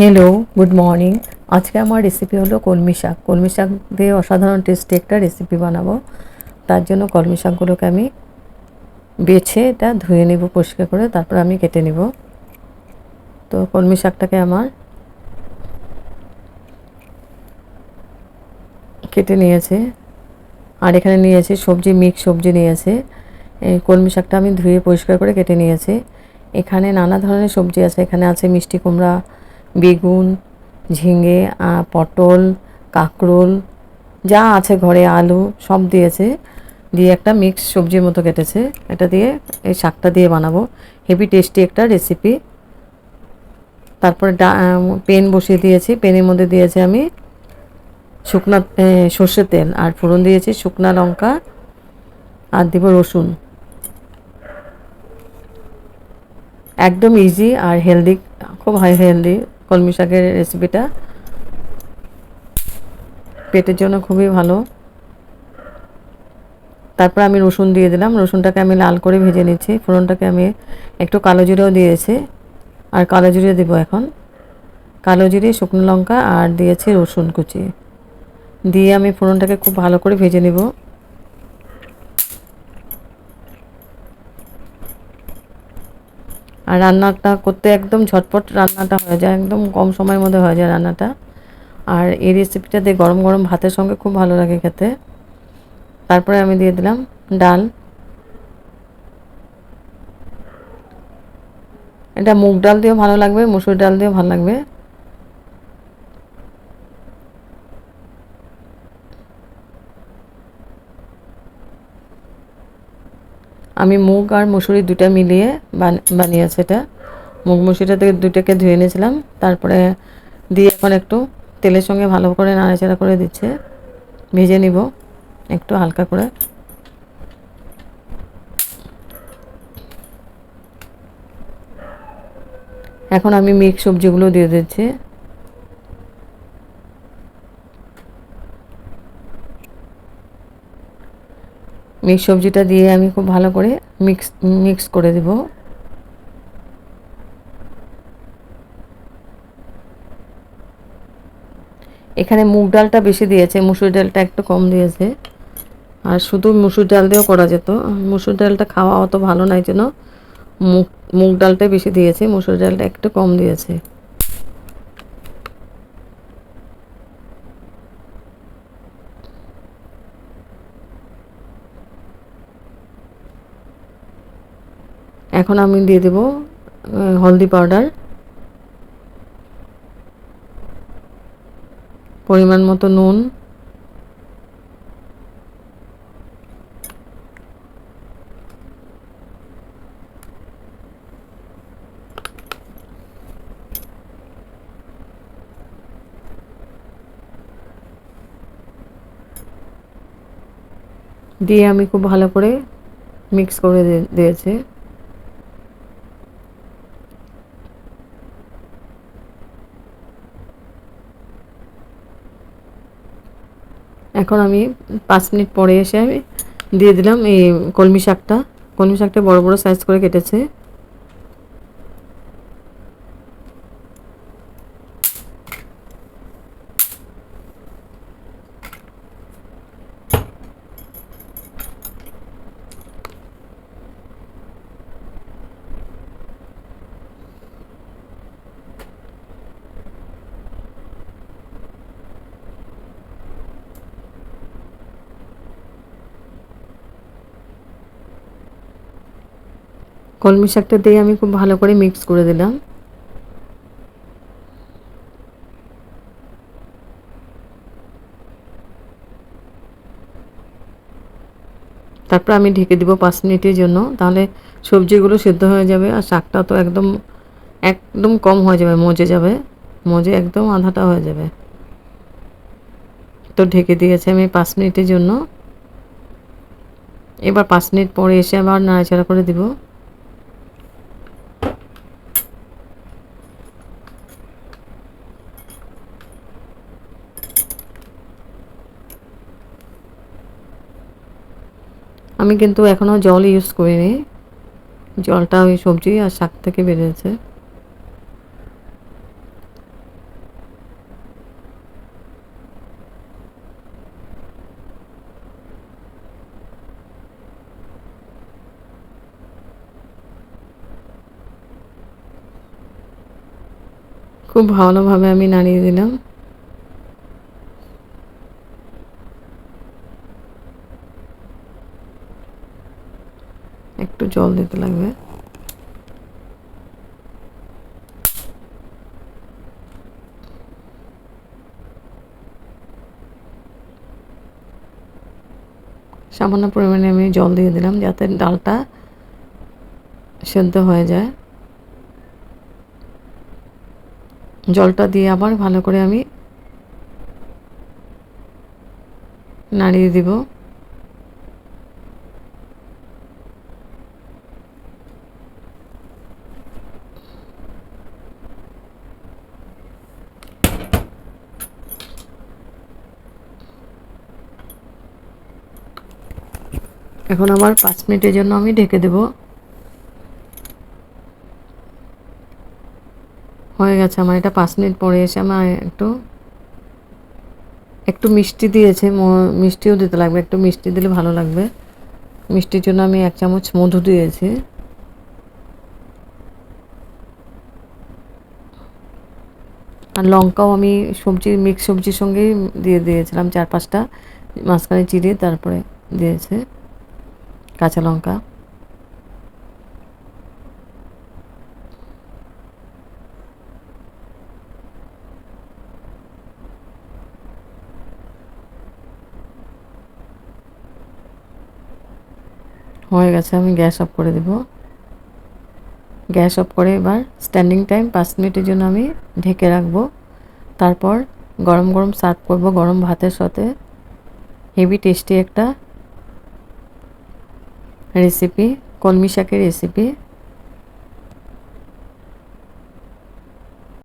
Hello good morning আজকে আমার recipe হলো কলমি শাক। কলমি শাক দিয়ে অসাধারণ টেস্টি একটা রেসিপি বানাবো। তার জন্য কলমি শাকগুলোকে আমি বেছে এটা ধুয়ে নেব পরিষ্কার করে, তারপর আমি কেটে নেব। তো কলমি শাকটাকে আমার কেটে নিয়েছে। আর এখানে নিয়েছে সবজি, মিক্স সবজি নিয়েছে। এই কলমি শাকটা আমি ধুয়ে পরিষ্কার করে কেটে নিয়েছি। এখানে নানা ধরনের সবজি আছে। এখানে আছে মিষ্টি কুমড়া বেগুন, ঝিঙে পটল, কাঁকরোল, যা আছে ঘরে, আলু, সব দিয়েছে। দিয়ে একটা মিক্স সবজির মতো কেটেছে। এটা দিয়ে এই শাকটা দিয়ে বানাবো। হেভি টেস্টি একটা রেসিপি তারপরে পেন বসিয়ে দিয়েছি। পেনের মধ্যে দিয়েছি আমি শুকনা সর্ষের তেল। আর ফোড়ন দিয়েছি শুকনা লঙ্কা। আর দিব রসুন। একদম ইজি আর হেলদি খুব হাই হেলদি কলমি শাকের রেসিপিটা পেটের জন্য খুবই ভালো। তারপর আমি রসুন দিয়ে দিলাম। রসুনটাকে আমি লাল করে ভেজে নিচ্ছি। ফোড়নটাকে আমি একটু কালো জিরেও দিয়েছি। আর কালো জিরে দেবো এখন। কালো জিরে, শুকনো লঙ্কা আর দিয়েছি রসুন কুচি। দিয়ে আমি ফোড়নটাকে খুব ভালো করে ভেজে নেব। আর রান্নাটা করতে একদম ঝটপট রান্নাটা হয়ে যায়, একদম কম সময়ের মধ্যে হয়ে যায় রান্নাটা। আর এই রেসিপিটা দিয়ে গরম গরম ভাতের সঙ্গে খুব ভালো লাগে খেতে। তারপরে আমি দিয়ে দিলাম ডাল। এটা মুগ ডাল দিয়েও ভালো লাগবে, মুসুর ডাল দিয়েও ভালো লাগবে। আমি মুগ আর মুসুরি দুটা মিলিয়ে বান- বানিয়েছি এটা। মুগ মুসুরিটা থেকে দুটাকে ধুয়ে নিয়েছিলাম। তারপরে দিয়ে এখন একটু তেলের সঙ্গে ভালো করে নাড়াচাড়া করে দিচ্ছে। ভেজে নিব একটু হালকা করে। এখন আমি মিক্স সবজিগুলো দিয়ে দিচ্ছি। মিক্স সবজিটা দিয়ে আমি খুব ভালো করে মিক্স মিক্স করে দেব। এখানে মুগ ডালটা বেশি দিয়েছে, মুসুর ডালটা একটু কম দিয়েছে। আর শুধু মুসুর ডাল দিয়েও করা যেত। মুসুর ডালটা খাওয়া অত ভালো নয় জন্য মুগ মুগ ডালটাই বেশি দিয়েছে, মুসুর ডালটা একটু কম দিয়েছে। এখন আমি দিয়ে দেব হলদি পাউডার। পরিমাণ মতো নুন। দিয়ে আমি খুব ভালো করে মিক্স করে দিয়ে- দিয়েছি। এখন আমি পাঁচ মিনিট পরে এসে আমি দিয়ে দিলাম এই কলমি শাকটা। কলমি শাকটা বড় বড় সাইজ করে কেটেছে। কলমি শাকটা দিয়ে আমি খুব ভালো করে মিক্স করে দিলাম। তারপর আমি ঢেকে দিব পাঁচ মিনিটের জন্য, তাহলে সবজিগুলো সেদ্ধ হয়ে যাবে আর শাকটা তো একদম একদম কম হয়ে যাবে, মজে যাবে, মজে একদম আধাটা হয়ে যাবে। তো ঢেকে দিয়েছি আমি পাঁচ মিনিটের জন্য। এবার পাঁচ মিনিট পরে এসে আবার নাড়াচাড়া করে দিব। আমি কিন্তু এখনও জল ইউজ করিনি। জলটা ওই সবজি আর শাক থেকে বেরিয়েছে। খুব ভালোভাবে আমি নাড়িয়ে দিলাম। জল দিতে লাগবে। সামান্য পরিমাণে আমি জল দিয়ে দিলাম যাতে ডালটা সেদ্ধ হয়ে যায়। জলটা দিয়ে আবার ভালো করে আমি নাড়িয়ে দিব। এখন আবার পাঁচ মিনিটের জন্য আমি ঢেকে দেব। হয়ে গেছে, আমার এটা পাঁচ মিনিট পরে এসে আমার একটু একটু মিষ্টি দিয়েছে মিষ্টিও দিতে লাগবে, একটু মিষ্টি দিলে ভালো লাগবে। মিষ্টির জন্য আমি এক চামচ মধু দিয়েছি। আর লঙ্কাও আমি সবজি, মিক্স সবজির সঙ্গেই দিয়ে দিয়েছিলাম চার পাঁচটা, মাঝখানে চিড়ে তারপরে দিয়েছে। কাঁচা লঙ্কা। হয়ে গেছে, আমি গ্যাস অফ করে দেব। গ্যাস অফ করে এবার স্ট্যান্ডিং টাইম পাঁচ মিনিটের জন্য আমি ঢেকে রাখব। তারপর গরম গরম সার্ভ করব, গরম ভাতের সাথে। হেভি টেস্টি একটা রেসিপি কলমি শাকের রেসিপি